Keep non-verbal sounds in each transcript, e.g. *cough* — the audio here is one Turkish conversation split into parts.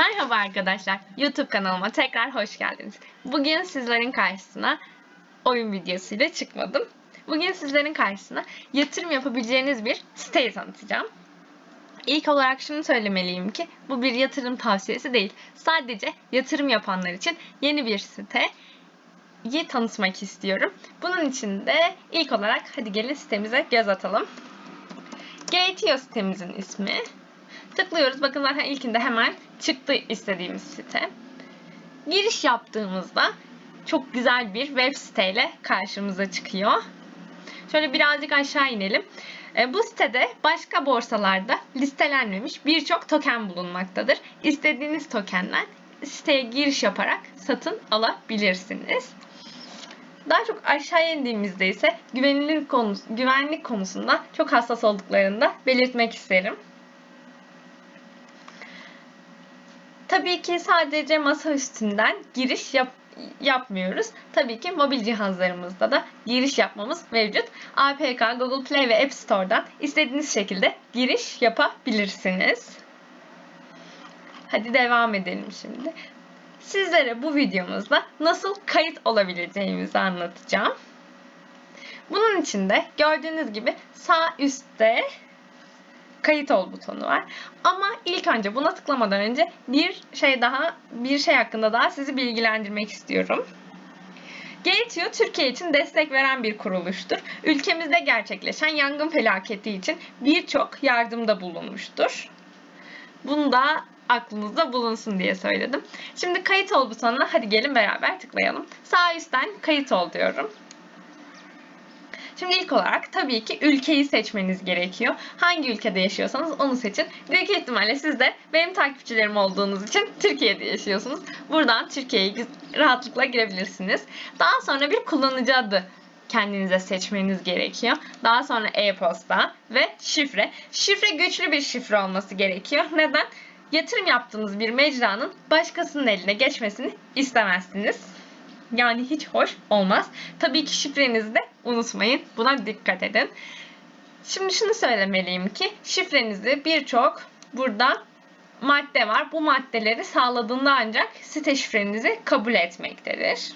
Merhaba arkadaşlar. YouTube kanalıma tekrar hoş geldiniz. Bugün sizlerin karşısına oyun videosuyla çıkmadım. Bugün sizlerin karşısına yatırım yapabileceğiniz bir siteyi tanıtacağım. İlk olarak şunu söylemeliyim ki bu bir yatırım tavsiyesi değil. Sadece yatırım yapanlar için yeni bir siteyi tanıtmak istiyorum. Bunun için de ilk olarak hadi gelin sitemize göz atalım. Gateo sitemizin ismi. Tıklıyoruz. Bakın zaten ilkinde hemen çıktı istediğimiz site. Giriş yaptığımızda çok güzel bir web siteyle karşımıza çıkıyor. Şöyle birazcık aşağı inelim. E, bu sitede başka borsalarda listelenmemiş birçok token bulunmaktadır. İstediğiniz tokenler siteye giriş yaparak satın alabilirsiniz. Daha çok aşağı indiğimizde ise güvenilir konusu, güvenlik konusunda çok hassas olduklarını da belirtmek isterim. Tabii ki sadece masa üstünden giriş yap yapmıyoruz. Tabii ki mobil cihazlarımızda da giriş yapmamız mevcut. APK, Google Play ve App Store'dan istediğiniz şekilde giriş yapabilirsiniz. Hadi devam edelim şimdi. Sizlere bu videomuzda nasıl kayıt olabileceğimizi anlatacağım. Bunun için de gördüğünüz gibi sağ üstte kayıt ol butonu var. Ama ilk önce buna tıklamadan önce bir şey daha, bir şey hakkında daha sizi bilgilendirmek istiyorum. Gateo Türkiye için destek veren bir kuruluştur. Ülkemizde gerçekleşen yangın felaketi için birçok yardımda bulunmuştur. Bunu da aklınızda bulunsun diye söyledim. Şimdi kayıt ol butonuna hadi gelin beraber tıklayalım. Sağ üstten kayıt ol diyorum. Şimdi ilk olarak tabii ki ülkeyi seçmeniz gerekiyor. Hangi ülkede yaşıyorsanız onu seçin. Büyük ihtimalle siz de benim takipçilerim olduğunuz için Türkiye'de yaşıyorsunuz. Buradan Türkiye'ye rahatlıkla girebilirsiniz. Daha sonra bir kullanıcı adı kendinize seçmeniz gerekiyor. Daha sonra e-posta ve şifre. Şifre güçlü bir şifre olması gerekiyor. Neden? Yatırım yaptığınız bir mecranın başkasının eline geçmesini istemezsiniz. Yani hiç hoş olmaz. Tabii ki şifrenizi de unutmayın. Buna dikkat edin. Şimdi şunu söylemeliyim ki şifrenizi birçok burada madde var. Bu maddeleri sağladığında ancak site şifrenizi kabul etmektedir.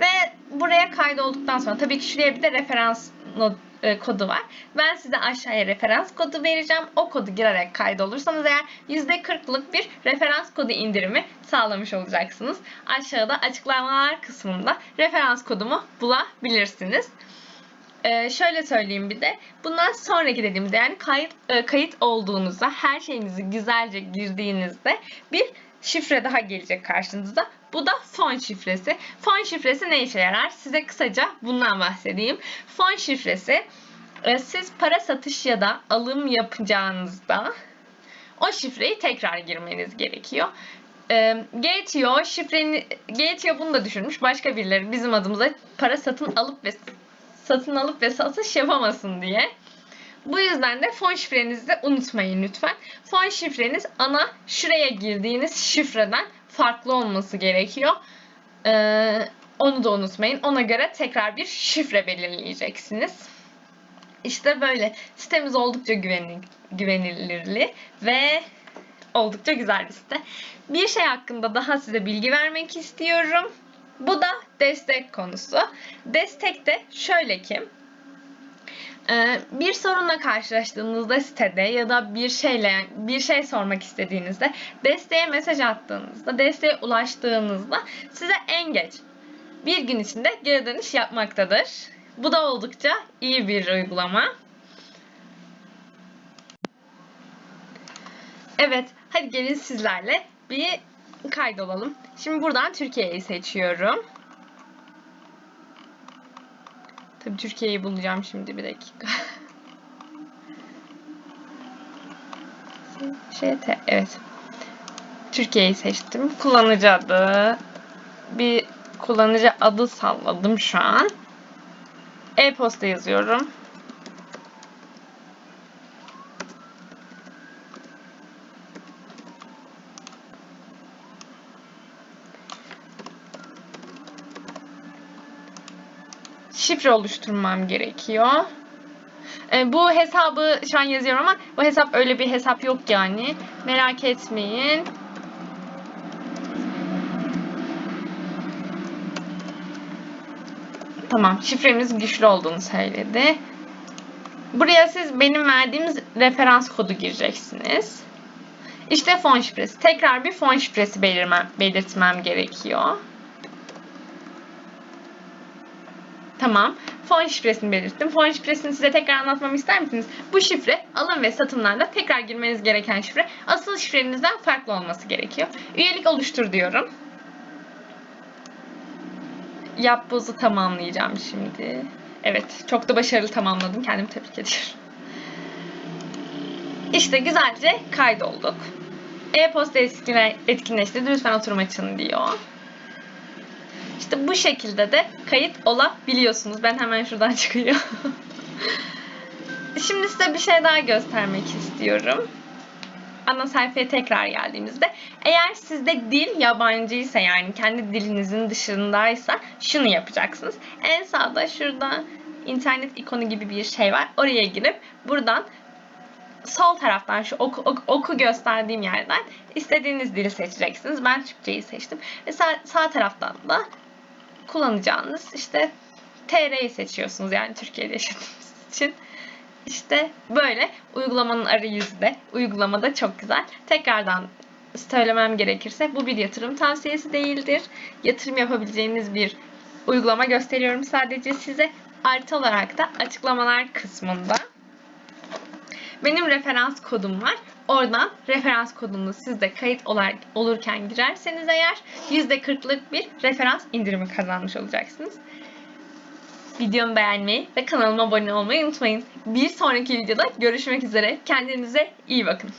Ve buraya kaydolduktan sonra tabii ki şuraya bir de referans not, e, kodu var. Ben size aşağıya referans kodu vereceğim. O kodu girerek kaydolursanız eğer %40'lık bir referans kodu indirimi sağlamış olacaksınız. Aşağıda açıklamalar kısmında referans kodumu bulabilirsiniz. Ee, şöyle söyleyeyim bir de. Bundan sonraki dediğimde yani kayıt e, kayıt olduğunuzda her şeyinizi güzelce girdiğinizde bir şifre daha gelecek karşınıza. Bu da fon şifresi. Fon şifresi ne işe yarar? Size kısaca bundan bahsedeyim. Fon şifresi e, siz para satış ya da alım yapacağınızda o şifreyi tekrar girmeniz gerekiyor. E, şifreni Gateo bunu da düşünmüş. Başka birileri bizim adımıza para satın alıp ve satın alıp ve satış yapamasın diye. Bu yüzden de fon şifrenizi de unutmayın lütfen. Fon şifreniz ana şuraya girdiğiniz şifreden farklı olması gerekiyor. Ee, onu da unutmayın. Ona göre tekrar bir şifre belirleyeceksiniz. İşte böyle. Sitemiz oldukça güvenilir, güvenilirli ve oldukça güzel bir site. Bir şey hakkında daha size bilgi vermek istiyorum. Bu da destek konusu. Destek de şöyle ki bir sorunla karşılaştığınızda sitede ya da bir şeyle bir şey sormak istediğinizde desteğe mesaj attığınızda, desteğe ulaştığınızda size en geç bir gün içinde geri dönüş yapmaktadır. Bu da oldukça iyi bir uygulama. Evet, hadi gelin sizlerle bir kaydolalım. Şimdi buradan Türkiye'yi seçiyorum. Tabii Türkiye'yi bulacağım şimdi bir dakika. ŞT evet. Türkiye'yi seçtim. Kullanıcı adı bir kullanıcı adı salladım şu an. E-posta yazıyorum. Şifre oluşturmam gerekiyor. E, bu hesabı şu an yazıyorum ama bu hesap öyle bir hesap yok yani. Merak etmeyin. Tamam, şifremiz güçlü olduğunu söyledi. Buraya siz benim verdiğimiz referans kodu gireceksiniz. İşte fon şifresi. Tekrar bir fon şifresi belirmem, belirtmem gerekiyor. Tamam. Fon şifresini belirttim. Fon şifresini size tekrar anlatmamı ister misiniz? Bu şifre alım ve satımlarda tekrar girmeniz gereken şifre. Asıl şifrenizden farklı olması gerekiyor. Üyelik oluştur diyorum. Yap bozu tamamlayacağım şimdi. Evet, çok da başarılı tamamladım. Kendimi tebrik ediyorum. İşte güzelce kaydolduk. E-posta etkinle- etkinleştirdi. Lütfen oturum açın diyor. İşte bu şekilde de kayıt olabiliyorsunuz. Ben hemen şuradan *laughs* çıkıyorum. Şimdi size bir şey daha göstermek istiyorum. Ana sayfaya tekrar geldiğimizde eğer sizde dil yabancıysa yani kendi dilinizin dışındaysa şunu yapacaksınız. En sağda şurada internet ikonu gibi bir şey var. Oraya girip buradan sol taraftan şu oku, oku, oku gösterdiğim yerden istediğiniz dili seçeceksiniz. Ben Türkçeyi seçtim. Ve sağ, sağ taraftan da kullanacağınız işte TR'yi seçiyorsunuz yani Türkiye'de yaşadığınız *laughs* için. İşte böyle uygulamanın arayüzü de uygulamada çok güzel. Tekrardan söylemem gerekirse bu bir yatırım tavsiyesi değildir. Yatırım yapabileceğiniz bir uygulama gösteriyorum sadece size. Artı olarak da açıklamalar kısmında benim referans kodum var. Oradan referans kodunu siz de kayıt olarak olurken girerseniz eğer %40'lık bir referans indirimi kazanmış olacaksınız. Videomu beğenmeyi ve kanalıma abone olmayı unutmayın. Bir sonraki videoda görüşmek üzere. Kendinize iyi bakın.